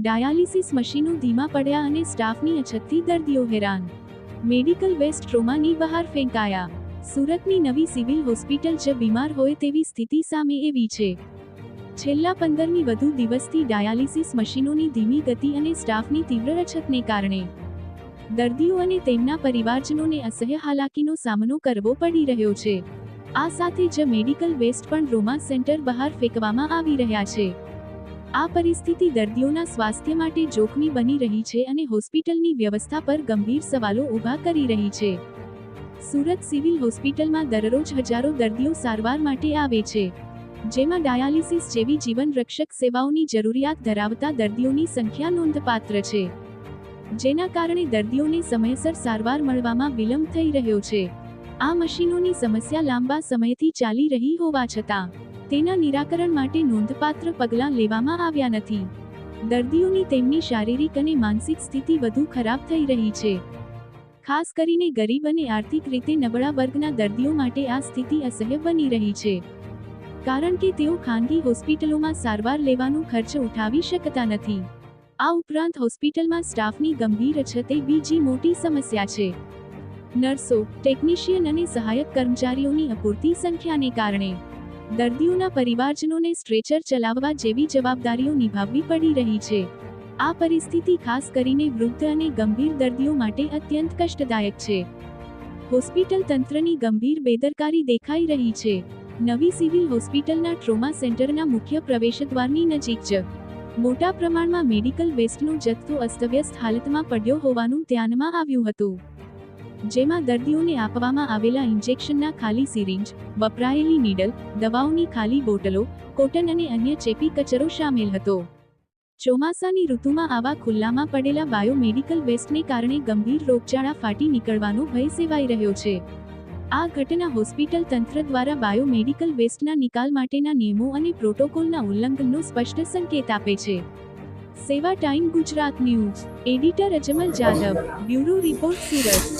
Dialysis મશીનો ધીમા પડ્યા અને સ્ટાફની અછતથી દર્દીઓ હેરાન. મેડિકલ વેસ્ટ ટ્રોમાની બહાર ફેંકાયા. સુરતની નવી સિવિલ હોસ્પિટલ જે બીમાર હોય તેવી સ્થિતિ સામે એવી છે. છેલ્લા પંદરમી વધુ દિવસથી ડાયાલિસિસ મશીનોની ધીમી ગતિ અને સ્ટાફની તીવ્ર અછતને કારણે. દર્દીઓ અને તેમના પરિવારજનોને અસહ્ય હાલાકીનો સામનો કરવો પડી રહ્યો છે. આ સાથે જ મેડિકલ વેસ્ટ પણ રોમા સેન્ટર બહાર ફેંકવામાં આવી રહ્યા છે. આ પરિસ્થિતિ દર્દીઓના સ્વાસ્થ્ય માટે જોખમી બની રહી છે અને હોસ્પિટલની વ્યવસ્થા પર ગંભીર સવાલો ઊભા કરી રહી છે. સુરત સિવિલ હોસ્પિટલમાં દરરોજ હજારો દર્દીઓ સારવાર માટે આવે છે. જેમાં ડાયાલિસિસ જેવી જીવન રક્ષક સેવાઓની જરૂરિયાત ધરાવતા દર્દીઓની સંખ્યા નોંધપાત્ર છે. જેના કારણે દર્દીઓને સમયસર સારવાર મળવામાં વિલંબ થઈ રહ્યો છે. આ મશીનોની સમસ્યા લાંબા સમયથી ચાલી રહી હોવા છતાં તેના નિરાકરણ માટે નોંધપાત્ર પગલાં લેવામાં આવ્યા નથી. દર્દીઓની તેમની શારીરિક અને માનસિક સ્થિતિ વધુ ખરાબ થઈ રહી છે. ખાસ કરીને ગરીબ અને આર્થિક રીતે નબળા વર્ગના દર્દીઓ માટે આ સ્થિતિ અસહ્ય બની રહી છે. કારણ કે તેઓ ખાનગી હોસ્પિટલોમાં સારવાર લેવાનો ખર્ચ ઉઠાવી શકતા નથી. આ ઉપરાંત હોસ્પિટલમાં સ્ટાફની ગંભીર અછતે બીજી મોટી સમસ્યા છે. નર્સો, ટેકનિશિયન અને સહાયક કર્મચારીઓની અપૂરતી સંખ્યાને કારણે દર્દીઓના પરિવારજનોને સ્ટ્રેચર ચલાવવા જેવી જવાબદારીઓ નિભાવવી પડી રહી છે. આ પરિસ્થિતિ ખાસ કરીને વૃદ્ધ અને ગંભીર દર્દીઓ માટે અત્યંત કષ્ટદાયક છે. હોસ્પિટલ તંત્રની ગંભીર બેદરકારી દેખાઈ રહી છે. નવી સિવિલ હોસ્પિટલના ટ્રોમા સેન્ટરના મુખ્ય પ્રવેશદ્વારની નજીક જ. મોટા પ્રમાણમાં મેડિકલ વેસ્ટનો જથ્થો અસ્તવ્યસ્ત હાલતમાં પડ્યો હોવાનું ધ્યાનમાં આવ્યું હતું. જેમાં દર્દીઓને આપવામાં આવેલા ઇન્જેક્શનના ખાલી સિરિંજ, વપરાયેલી નીડલ, દવાઓની ખાલી બોટલો, કોટન અને અન્ય ચેપી કચરો સામેલ હતો. ચોમાસાની ઋતુમાં આવા ખુલ્લામાં પડેલા બાયોમેડિકલ વેસ્ટને કારણે ગંભીર રોગચાળા ફાટી નીકળવાનો ભય સેવાઈ રહ્યો છે. આ ઘટના હોસ્પિટલ તંત્ર દ્વારા બાયોમેડિકલ વેસ્ટના નિકાલ માટેના નિયમો અને પ્રોટોકોલના ઉલ્લંઘનનો સ્પષ્ટ સંકેત આપે છે. Seva time Gujarat news. Editor Ajmal Jadav bureau report Surat.